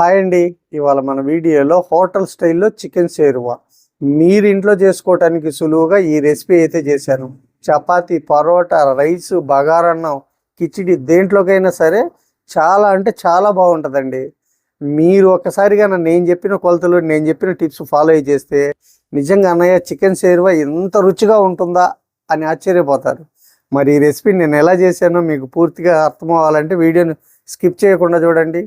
Hi అండి. ఇవాళ మన వీడియోలో హోటల్ స్టైల్లో చికెన్ సేరువా మీరు ఇంట్లో చేసుకోవటానికి సులువుగా ఈ రెసిపీ అయితే చేశాను. చపాతి పరోటా రైస్ బగారన్నం కిచిడి దేంట్లోకైనా సరే చాలా అంటే చాలా బాగుంటుందండి. మీరు ఒక్కసారిగా నేను చెప్పిన కొలతలు నేను చెప్పిన టిప్స్ ఫాలో అయ్యి చేస్తే నిజంగా అన్నయ్య చికెన్ సేరువా ఎంత రుచిగా ఉంటుందా అని ఆశ్చర్యపోతారు. మరి ఈ రెసిపీ నేను ఎలా చేశానో మీకు పూర్తిగా అర్థం అవ్వాలంటే వీడియోని స్కిప్ చేయకుండా చూడండి.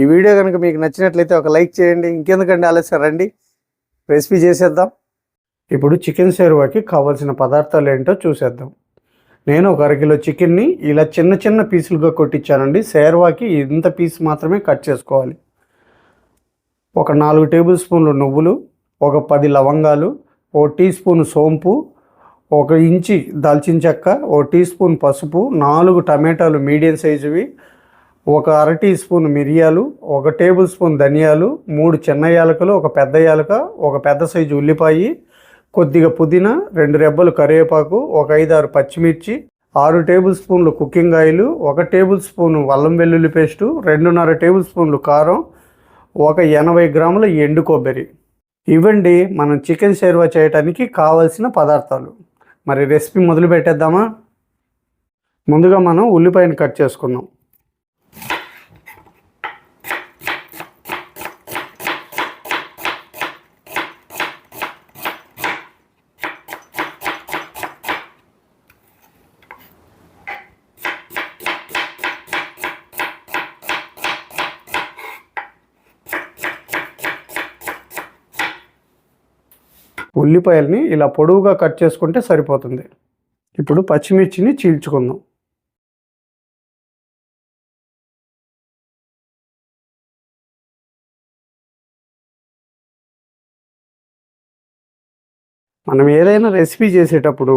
ఈ వీడియో కనుక మీకు నచ్చినట్లయితే ఒక లైక్ చేయండి ఇంకెందుకండి ఆలస్యం? రండి రెసిపీ చేసేద్దాం. ఇప్పుడు చికెన్ సేరువాకి కావాల్సిన పదార్థాలు ఏంటో చూసేద్దాం. నేను ఒక అరకిలో చికెన్ని ఇలా చిన్న చిన్న పీసులుగా కొట్టించానండి. సేర్వాకి ఇంత పీస్ మాత్రమే కట్ చేసుకోవాలి. ఒక నాలుగు టేబుల్ స్పూన్లు నువ్వులు ఒక పది లవంగాలు ఓ టీ స్పూన్ సోంపు ఒక ఇంచి దాల్చిన చెక్క ఓ టీ స్పూన్ పసుపు నాలుగు టమాటాలు మీడియం సైజువి ఒక అర టీ స్పూన్ మిరియాలు ఒక టేబుల్ స్పూన్ ధనియాలు మూడు చిన్న యాలకులు ఒక పెద్ద యాలక ఒక పెద్ద సైజు ఉల్లిపాయ కొద్దిగా పుదీనా రెండు రెబ్బలు కరివేపాకు ఒక ఐదారు పచ్చిమిర్చి ఆరు టేబుల్ స్పూన్లు కుకింగ్ ఆయిల్ ఒక టేబుల్ స్పూన్ అల్లం వెల్లుల్లి పేస్టు రెండున్నర టేబుల్ స్పూన్లు కారం ఒక ఎనభై గ్రాముల ఎండు కొబ్బరి. ఇవ్వండి మనం చికెన్ షేర్వా చేయడానికి కావలసిన పదార్థాలు. మరి రెసిపీ మొదలు పెట్టేద్దామా? ముందుగా మనం ఉల్లిపాయను కట్ చేసుకుందాం. ఉల్లిపాయల్ని ఇలా పొడవుగా కట్ చేసుకుంటే సరిపోతుంది. ఇప్పుడు పచ్చిమిర్చిని చీల్చుకుందాం. మనం ఏదైనా రెసిపీ చేసేటప్పుడు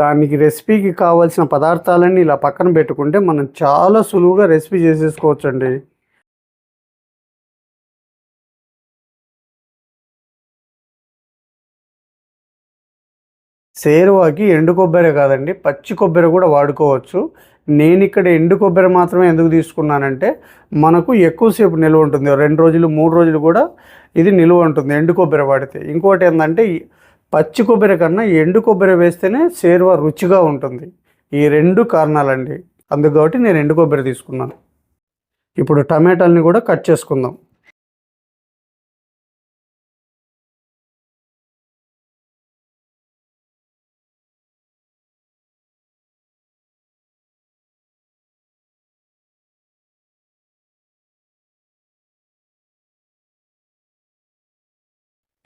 దానికి రెసిపీకి కావాల్సిన పదార్థాలన్నీ ఇలా పక్కన పెట్టుకుంటే మనం చాలా సులువుగా రెసిపీ చేసేసుకోవచ్చండి. సేరువాకి ఎండు కొబ్బరి కాదండి పచ్చి కొబ్బరి కూడా వాడుకోవచ్చు. నేను ఇక్కడ ఎండు కొబ్బరి మాత్రమే ఎందుకు తీసుకున్నానంటే మనకు ఎక్కువసేపు నిల్వ ఉంటుంది. రెండు రోజులు మూడు రోజులు కూడా ఇది నిల్వ ఉంటుంది ఎండు కొబ్బరి వాడితే. ఇంకోటి ఏంటంటే పచ్చి కొబ్బరి కన్నా ఎండు కొబ్బరి వేస్తేనే సేరువా రుచిగా ఉంటుంది. ఈ రెండు కారణాలండి. అందుకు కాబట్టి నేను ఎండు కొబ్బరి తీసుకున్నాను. ఇప్పుడు టమాటాలని కూడా కట్ చేసుకుందాం.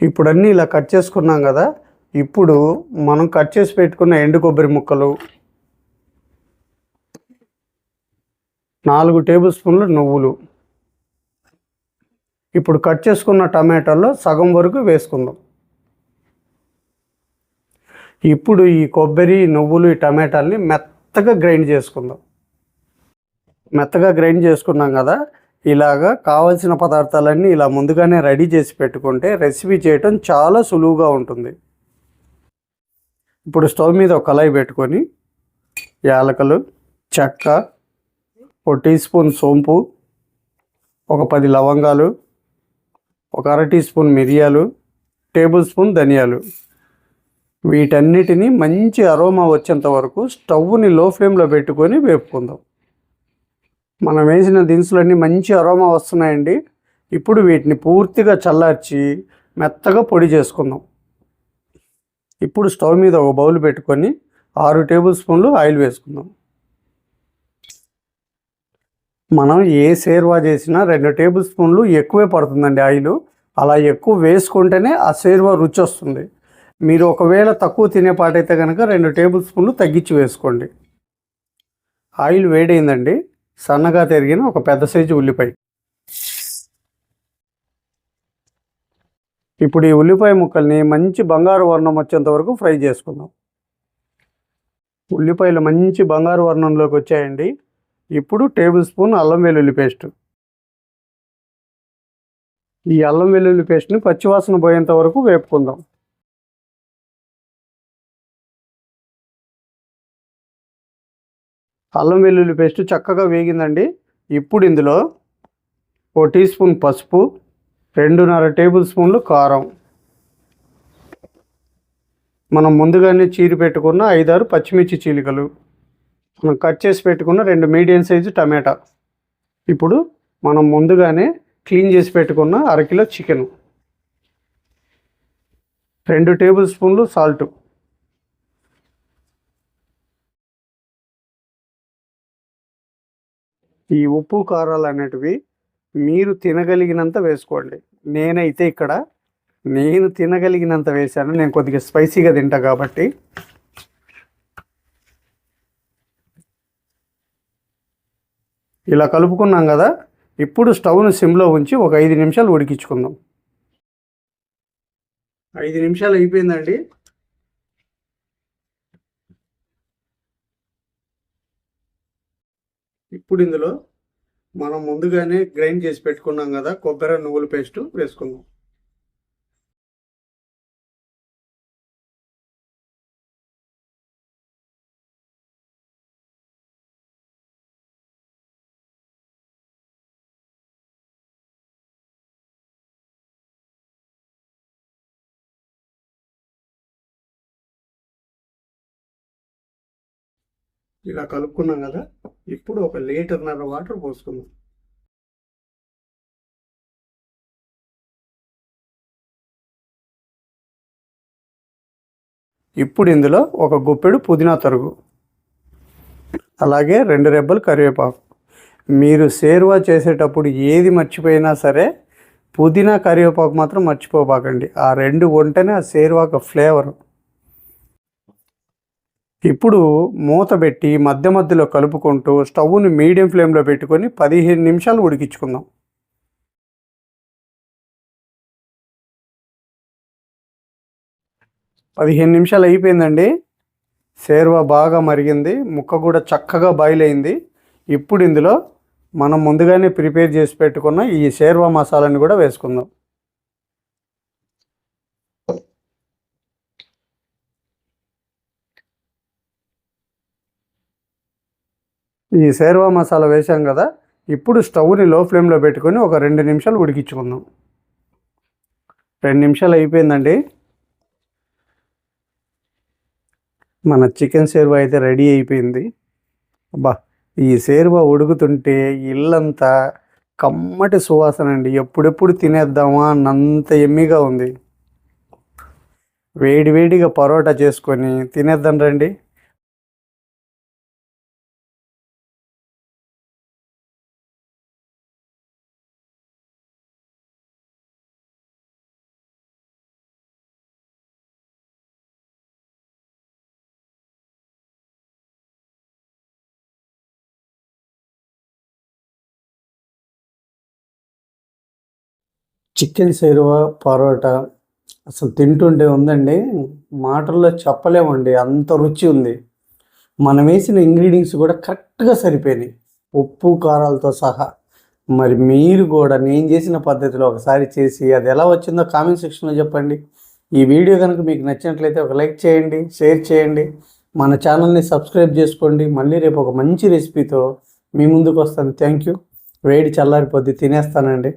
ఇప్పుడు అన్నీ ఇలా కట్ చేసుకున్నాం కదా ఇప్పుడు మనం కట్ చేసి పెట్టుకున్న ఎండు కొబ్బరి ముక్కలు నాలుగు టేబుల్ స్పూన్లు నువ్వులు. ఇప్పుడు కట్ చేసుకున్న టమాటాలో సగం వరకు వేసుకుందాం. ఇప్పుడు ఈ కొబ్బరి నువ్వులు ఈ టమాటాలని మెత్తగా గ్రైండ్ చేసుకుందాం. మెత్తగా గ్రైండ్ చేసుకున్నాం కదా ఇలాగా కావలసిన పదార్థాలన్నీ ఇలా ముందుగానే రెడీ చేసి పెట్టుకుంటే రెసిపీ చేయటం చాలా సులువుగా ఉంటుంది. ఇప్పుడు స్టవ్ మీద ఒక కళాయి పెట్టుకొని యాలకలు చెక్క ఒక టీ స్పూన్ సోంపు ఒక పది లవంగాలు ఒక అర టీ స్పూన్ మిరియాలు టేబుల్ స్పూన్ ధనియాలు. వీటన్నిటిని మంచి అరోమా వచ్చేంత వరకు స్టవ్ని లో ఫ్లేమ్లో పెట్టుకొని వేపుకుందాం. మనం వేసిన దినుసులన్నీ మంచి అరోమా వస్తున్నాయండి. ఇప్పుడు వీటిని పూర్తిగా చల్లార్చి మెత్తగా పొడి చేసుకుందాం. ఇప్పుడు స్టవ్ మీద ఒక బౌల్ పెట్టుకొని ఆరు టేబుల్ స్పూన్లు ఆయిల్ వేసుకుందాం. మనం ఏ సేర్వా చేసినా రెండు టేబుల్ స్పూన్లు ఎక్కువే పడుతుందండి ఆయిల్. అలా ఎక్కువ వేసుకుంటేనే ఆ సేర్వా రుచి వస్తుంది. మీరు ఒకవేళ తక్కువ తినేపాటైతే కనుక రెండు టేబుల్ స్పూన్లు తగ్గించి వేసుకోండి. ఆయిల్ వేడైందండి. సన్నగా తిరిగిన ఒక పెద్ద సైజు ఉల్లిపాయ. ఇప్పుడు ఈ ఉల్లిపాయ ముక్కల్ని మంచి బంగారు వర్ణం వచ్చేంత వరకు ఫ్రై చేసుకుందాం. ఉల్లిపాయలు మంచి బంగారు వర్ణంలోకి వచ్చాయండి. ఇప్పుడు టేబుల్ స్పూన్ అల్లం వెల్లుల్లి పేస్ట్. ఈ అల్లం వెల్లుల్లి పేస్ట్ని పచ్చివాసన పోయేంత వరకు వేపుకుందాం. అల్లం వెల్లుల్లి పేస్ట్ చక్కగా వేగిందండి. ఇప్పుడు ఇందులో ఓ టీ స్పూన్ పసుపు రెండున్నర టేబుల్ స్పూన్లు కారం. మనం ముందుగానే చీరి పెట్టుకున్న ఐదారు పచ్చిమిర్చి చీలికలు. మనం కట్ చేసి పెట్టుకున్న రెండు మీడియం సైజు టమాటా. ఇప్పుడు మనం ముందుగానే క్లీన్ చేసి పెట్టుకున్న అరకిలో చికెను. రెండు టేబుల్ స్పూన్లు సాల్ట్. ఈ ఉప్పు కారాలు అనేటివి మీరు తినగలిగినంత వేసుకోండి. నేనైతే ఇక్కడ నేను తినగలిగినంత వేశాను. నేను కొద్దిగా స్పైసీగా తింటా కాబట్టి. ఇలా కలుపుకున్నాం కదా ఇప్పుడు స్టవ్ను సిమ్లో ఉంచి ఒక ఐదు నిమిషాలు ఉడికించుకుందాం. ఐదు నిమిషాలు అయిపోయిందండి. ఇప్పుడు ఇందులో మనం ముందుగానే గ్రైండ్ చేసి పెట్టుకున్నాం కదా కొబ్బరి నువ్వుల పేస్ట్ వేసుకుందాం. ఇలా కలుపుకున్నాం కదా ఇప్పుడు ఒక లీటర్న్నర వాటర్ పోసుకుందాం. ఇప్పుడు ఇందులో ఒక గుప్పెడు పుదీనా తరుగు అలాగే రెండు రెబ్బలు కరివేపాకు. మీరు సేరువా చేసేటప్పుడు ఏది మర్చిపోయినా సరే పుదీనా కరివేపాకు మాత్రం మర్చిపోబాకండి. ఆ రెండు వంటనే ఆ సేరువాకు ఫ్లేవర్. ఇప్పుడు మూత పెట్టి మధ్య మధ్యలో కలుపుకుంటూ స్టవ్ని మీడియం ఫ్లేమ్లో పెట్టుకొని పదిహేను నిమిషాలు ఉడికించుకుందాం. పదిహేను నిమిషాలు అయిపోయిందండి. సేర్వ బాగా మరిగింది. ముక్క కూడా చక్కగా బాయిల్ అయింది. ఇప్పుడు ఇందులో మనం ముందుగానే ప్రిపేర్ చేసి పెట్టుకున్న ఈ షేర్వా మసాలాని కూడా వేసుకుందాం. ఈ శేర్వా మసాలా వేసాం కదా ఇప్పుడు స్టవ్ని లో ఫ్లేమ్లో పెట్టుకొని ఒక రెండు నిమిషాలు ఉడికించుకుందాం. రెండు నిమిషాలు అయిపోయిందండి. మన చికెన్ సేర్వా అయితే రెడీ అయిపోయింది. అబ్బా ఈ సేర్వా ఉడుకుతుంటే ఇల్లంతా కమ్మటి సువాసన అండి. ఎప్పుడెప్పుడు తినేద్దామా అన్నంత ఎమ్మిగా ఉంది. వేడి వేడిగా పరోటా చేసుకొని తినేద్దాం రండి. చికెన్ సేరువా పరోటా అసలు తింటుంటే ఉందండి. మాటల్లో చెప్పలేమండి. అంత రుచి ఉంది. మనం వేసిన ఇంగ్రీడియంట్స్ కూడా కరెక్ట్గా సరిపోయినాయి. ఉప్పు కారాలతో సహా. మరి మీరు కూడా నేను చేసిన పద్ధతిలో ఒకసారి చేసి అది ఎలా వచ్చిందో కామెంట్ సెక్షన్లో చెప్పండి. ఈ వీడియో కనుక మీకు నచ్చినట్లయితే ఒక లైక్ చేయండి షేర్ చేయండి. మన ఛానల్ని సబ్స్క్రైబ్ చేసుకోండి. మళ్ళీ రేపు ఒక మంచి రెసిపీతో మీ ముందుకు వస్తాను. థ్యాంక్ యూ వేడి చల్లారిపోద్ది తినేస్తానండి.